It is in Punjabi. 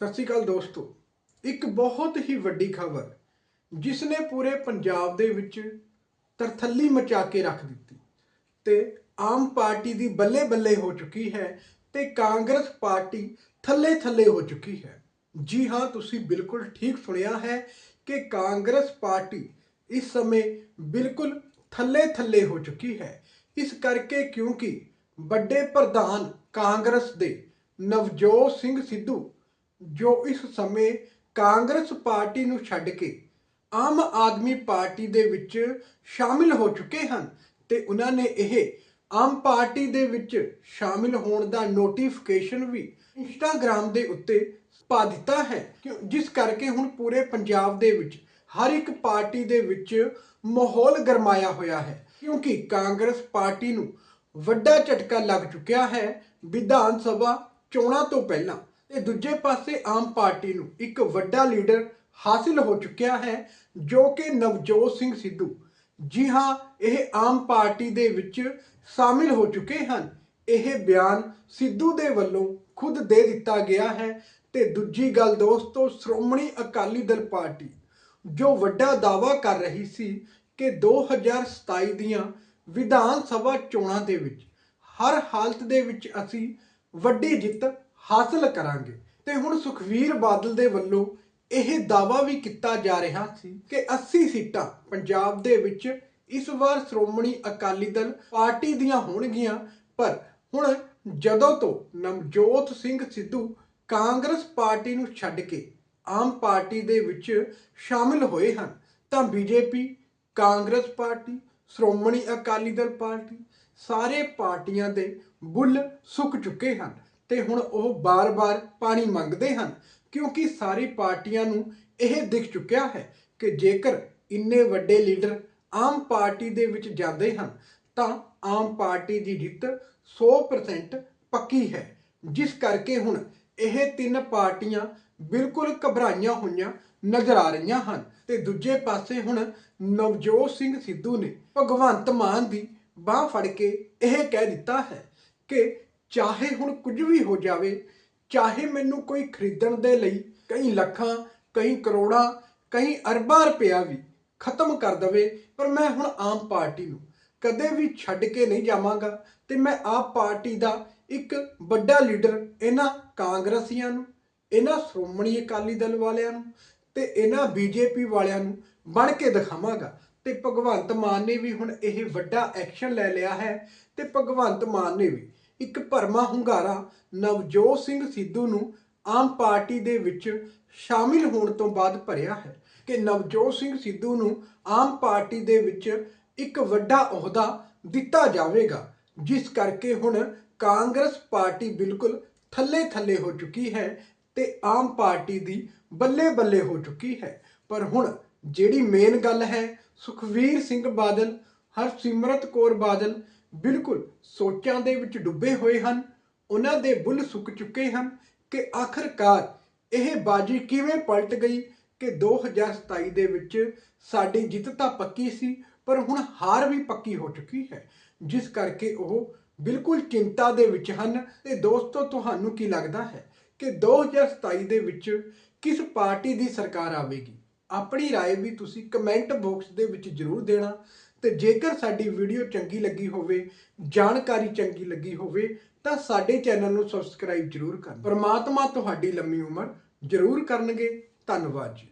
ਸਤਿ ਸ਼੍ਰੀ ਅਕਾਲ ਦੋਸਤੋ। ਇੱਕ ਬਹੁਤ ਹੀ ਵੱਡੀ ਖਬਰ ਜਿਸ ਨੇ ਪੂਰੇ ਪੰਜਾਬ ਦੇ ਵਿੱਚ ਤਰਥੱਲੀ ਮਚਾ ਕੇ ਰੱਖ ਦਿੱਤੀ ਤੇ ਆਮ ਪਾਰਟੀ ਦੀ ਬੱਲੇ ਬੱਲੇ ਹੋ ਚੁੱਕੀ ਹੈ ਤੇ ਕਾਂਗਰਸ ਪਾਰਟੀ ਥੱਲੇ ਥੱਲੇ ਹੋ ਚੁੱਕੀ ਹੈ। ਜੀ ਹਾਂ, ਤੁਸੀਂ ਬਿਲਕੁਲ ਠੀਕ ਸੁਣਿਆ ਹੈ ਕਿ ਕਾਂਗਰਸ ਪਾਰਟੀ ਇਸ ਸਮੇਂ ਬਿਲਕੁਲ ਥੱਲੇ ਥੱਲੇ ਹੋ ਚੁੱਕੀ ਹੈ। ਇਸ ਕਰਕੇ ਕਿਉਂਕਿ ਵੱਡੇ ਪ੍ਰਧਾਨ ਕਾਂਗਰਸ ਦੇ ਨਵਜੋਤ ਸਿੰਘ ਸਿੱਧੂ ਜੋ ਇਸ ਸਮੇਂ ਕਾਂਗਰਸ ਪਾਰਟੀ ਨੂੰ ਛੱਡ ਕੇ ਆਮ ਆਦਮੀ ਪਾਰਟੀ ਦੇ ਵਿੱਚ ਸ਼ਾਮਿਲ ਹੋ ਚੁੱਕੇ ਹਨ ਤੇ ਉਹਨਾਂ ਨੇ ਇਹ ਆਮ ਪਾਰਟੀ ਦੇ ਵਿੱਚ ਸ਼ਾਮਿਲ ਹੋਣ ਦਾ ਨੋਟੀਫਿਕੇਸ਼ਨ ਵੀ ਇੰਸਟਾਗ੍ਰam ਦੇ ਉੱਤੇ ਪਾ ਦਿੱਤਾ ਹੈ। ਕਿਉਂ- ਜਿਸ ਕਰਕੇ ਹੁਣ ਪੂਰੇ ਪੰਜਾਬ ਦੇ ਵਿੱਚ ਹਰ ਇੱਕ ਪਾਰਟੀ ਦੇ ਵਿੱਚ ਮਾਹੌਲ ਗਰਮਾਇਆ ਹੋਇਆ ਹੈ। ਕਿਉਂਕਿ ਕਾਂਗਰਸ ਪਾਰਟੀ ਨੂੰ ਵੱਡਾ ਝਟਕਾ ਲੱਗ ਚੁੱਕਿਆ ਹੈ ਵਿਧਾਨ ਸਭਾ ਚੋਣਾਂ ਤੋਂ ਪਹਿਲਾਂ। ਤੇ ਦੂਜੇ ਪਾਸੇ ਆਮ ਪਾਰਟੀ ਨੂੰ ਇੱਕ ਵੱਡਾ ਲੀਡਰ ਹਾਸਿਲ ਹੋ ਚੁੱਕਿਆ ਹੈ, ਜੋ ਕਿ ਨਵਜੋਤ ਸਿੰਘ ਸਿੱਧੂ। ਜੀ ਹਾਂ, ਇਹ ਆਮ ਪਾਰਟੀ ਦੇ ਵਿੱਚ ਸ਼ਾਮਿਲ ਹੋ ਚੁੱਕੇ ਹਨ। ਇਹ ਬਿਆਨ ਸਿੱਧੂ ਦੇ ਵੱਲੋਂ ਖੁਦ ਦੇ ਦਿੱਤਾ ਗਿਆ ਹੈ। ਤੇ ਦੂਜੀ ਗੱਲ ਦੋਸਤੋ, ਸ਼੍ਰੋਮਣੀ ਅਕਾਲੀ ਦਲ ਪਾਰਟੀ, ਜੋ ਵੱਡਾ ਦਾਵਾ ਕਰ ਰਹੀ ਸੀ ਕਿ 2027 ਦੀਆਂ ਵਿਧਾਨ ਸਭਾ ਚੋਣਾਂ ਦੇ ਵਿੱਚ ਹਰ ਹਾਲਤ ਦੇ ਵਿੱਚ ਅਸੀਂ ਵੱਡੀ ਜਿੱਤ ਹਾਸਲ ਕਰਾਂਗੇ। ਤੇ ਹੁਣ ਸੁਖਵੀਰ ਬਾਦਲ ਦੇ ਵੱਲੋਂ ਇਹ ਦਾਵਾ ਵੀ ਕੀਤਾ ਜਾ ਰਿਹਾ ਸੀ ਕਿ 80 ਸੀਟਾਂ ਪੰਜਾਬ ਦੇ ਵਿੱਚ ਇਸ ਵਾਰ ਸ਼੍ਰੋਮਣੀ ਅਕਾਲੀ ਦਲ ਪਾਰਟੀ ਦੀਆਂ ਹੋਣਗੀਆਂ, ਪਰ ਹੁਣ ਜਦੋਂ ਤੋਂ ਨਵਜੋਤ ਸਿੰਘ ਸਿੱਧੂ ਕਾਂਗਰਸ ਪਾਰਟੀ ਨੂੰ ਛੱਡ ਕੇ ਆਮ ਪਾਰਟੀ ਦੇ ਵਿੱਚ ਸ਼ਾਮਿਲ ਹੋਏ ਹਨ, ਤਾਂ BJP, Congress party, Shiromani Akali Dal party ਸਾਰੇ ਪਾਰਟੀਆਂ ਦੇ ਬੁੱਲ ਸੁੱਕ ਚੁੱਕੇ ਹਨ। ਤੇ ਹੁਣ ਉਹ ਬਾਰ-ਬਾਰ ਪਾਣੀ ਮੰਗਦੇ ਹਨ, ਕਿਉਂਕਿ ਸਾਰੀ ਪਾਰਟੀਆਂ ਨੂੰ ਇਹ ਦਿਖ ਚੁੱਕਿਆ ਹੈ ਕਿ ਜੇਕਰ ਇੰਨੇ ਵੱਡੇ ਲੀਡਰ ਆਮ ਪਾਰਟੀ ਦੇ ਵਿੱਚ ਜਾਂਦੇ ਹਨ, ਤਾਂ ਆਮ ਪਾਰਟੀ ਦੀ ਜਿੱਤ 100% ਪੱਕੀ ਹੈ। ਜਿਸ ਕਰਕੇ ਹੁਣ ਇਹ ਤਿੰਨ ਪਾਰਟੀਆਂ ਬਿਲਕੁਲ ਘਬਰਾਈਆਂ ਹੋਈਆਂ ਨਜ਼ਰ ਆ ਰਹੀਆਂ ਹਨ। ਤੇ ਦੂਜੇ ਪਾਸੇ ਹੁਣ ਨਵਜੋਤ ਸਿੰਘ ਸਿੱਧੂ ਨੇ ਭਗਵੰਤ ਮਾਨ ਦੀ ਬਾਹ ਫੜ ਕੇ ਇਹ ਕਹਿ ਦਿੱਤਾ ਹੈ ਕਿ ਚਾਹੇ ਹੁਣ ਕੁਝ ਵੀ ਹੋ ਜਾਵੇ, ਚਾਹੇ ਮੈਨੂੰ ਕੋਈ ਖਰੀਦਣ ਦੇ ਲਈ ਕਈ ਲੱਖਾਂ, ਕਈ ਕਰੋੜਾਂ, ਕਈ ਅਰਬਾਂ ਰੁਪਇਆ ਵੀ ਖਤਮ ਕਰ ਦਵੇ, ਪਰ ਮੈਂ ਹੁਣ ਆਮ ਪਾਰਟੀ ਨੂੰ ਕਦੇ ਵੀ ਛੱਡ ਕੇ ਨਹੀਂ ਜਾਵਾਂਗਾ ਤੇ ਮੈਂ ਆਪ ਪਾਰਟੀ ਦਾ ਇੱਕ ਵੱਡਾ ਲੀਡਰ ਇਹਨਾਂ ਕਾਂਗਰਸੀਆਂ ਨੂੰ, ਇਹਨਾਂ ਸ਼੍ਰੋਮਣੀ ਅਕਾਲੀ ਦਲ ਵਾਲਿਆਂ ਨੂੰ ਤੇ ਇਹਨਾਂ ਬੀਜੇਪੀ ਵਾਲਿਆਂ ਨੂੰ ਬਣ ਕੇ ਦਿਖਾਵਾਂਗਾ। ਤੇ ਭਗਵੰਤ ਮਾਨ ਨੇ ਵੀ ਹੁਣ ਇਹ ਵੱਡਾ ਐਕਸ਼ਨ ਲੈ ਲਿਆ ਹੈ ਤੇ ਭਗਵੰਤ ਮਾਨ ਨੇ ਵੀ ਇੱਕ ਭਰਮਾ ਹੁੰਗਾਰਾ ਨਵਜੋਤ ਸਿੰਘ ਸਿੱਧੂ ਨੂੰ ਆਮ ਪਾਰਟੀ ਦੇ ਵਿੱਚ ਸ਼ਾਮਿਲ ਹੋਣ ਤੋਂ ਬਾਅਦ ਭਰਿਆ ਹੈ ਕਿ ਨਵਜੋਤ ਸਿੰਘ ਸਿੱਧੂ ਨੂੰ ਆਮ ਪਾਰਟੀ ਦੇ ਵਿੱਚ ਇੱਕ ਵੱਡਾ ਅਹੁਦਾ ਦਿੱਤਾ ਜਾਵੇਗਾ, ਜਿਸ ਕਰਕੇ ਹੁਣ ਕਾਂਗਰਸ ਪਾਰਟੀ ਬਿਲਕੁਲ ਥੱਲੇ ਥੱਲੇ ਹੋ ਚੁੱਕੀ ਹੈ ਤੇ ਆਮ ਪਾਰਟੀ ਦੀ ਬੱਲੇ ਬੱਲੇ ਹੋ ਚੁੱਕੀ ਹੈ। ਪਰ ਹੁਣ ਜਿਹੜੀ ਮੇਨ ਗੱਲ ਹੈ ਸੁਖਵੀਰ ਸਿੰਘ ਬਾਦਲ, ਹਰਸਿਮਰਤ ਕੌਰ ਬਾਦਲ ਬਿਲਕੁਲ ਸੋਚਾਂ ਦੇ ਵਿੱਚ ਡੁੱਬੇ ਹੋਏ ਹਨ ਉਹਨਾਂ ਦੇ ਬੁੱਲ ਸੁੱਕ ਚੁੱਕੇ ਹਨ ਕਿ ਆਖਰਕਾਰ ਇਹ ਬਾਜੀ ਕਿਵੇਂ ਪਲਟ ਗਈ ਕਿ 2027 ਦੇ ਵਿੱਚ ਸਾਡੀ ਜਿੱਤ ਤਾਂ ਪੱਕੀ ਸੀ ਪਰ ਹੁਣ ਹਾਰ ਵੀ ਪੱਕੀ ਹੋ ਚੁੱਕੀ ਹੈ ਜਿਸ ਕਰਕੇ ਉਹ ਬਿਲਕੁਲ ਚਿੰਤਾ ਦੇ ਵਿੱਚ ਹਨ ਤੇ ਦੋਸਤੋ ਤੁਹਾਨੂੰ ਕੀ ਲੱਗਦਾ ਹੈ ਕਿ 2027 ਦੇ ਵਿੱਚ ਕਿਸ ਪਾਰਟੀ ਦੀ ਸਰਕਾਰ ਆਵੇਗੀ ਆਪਣੀ رائے ਵੀ ਤੁਸੀਂ ਕਮੈਂਟ ਬਾਕਸ ਦੇ ਵਿੱਚ ਜਰੂਰ ਦੇਣਾ ਤੇ ਜੇਕਰ ਸਾਡੀ ਵੀਡੀਓ ਚੰਗੀ ਲੱਗੀ ਹੋਵੇ, ਜਾਣਕਾਰੀ ਚੰਗੀ ਲੱਗੀ ਹੋਵੇ, ਤਾਂ ਸਾਡੇ ਚੈਨਲ ਨੂੰ ਸਬਸਕ੍ਰਾਈਬ ਜਰੂਰ ਕਰਨਾ। ਪਰਮਾਤਮਾ ਤੁਹਾਡੀ ਲੰਮੀ ਉਮਰ ਜਰੂਰ ਕਰਨਗੇ। ਧੰਨਵਾਦ ਜੀ।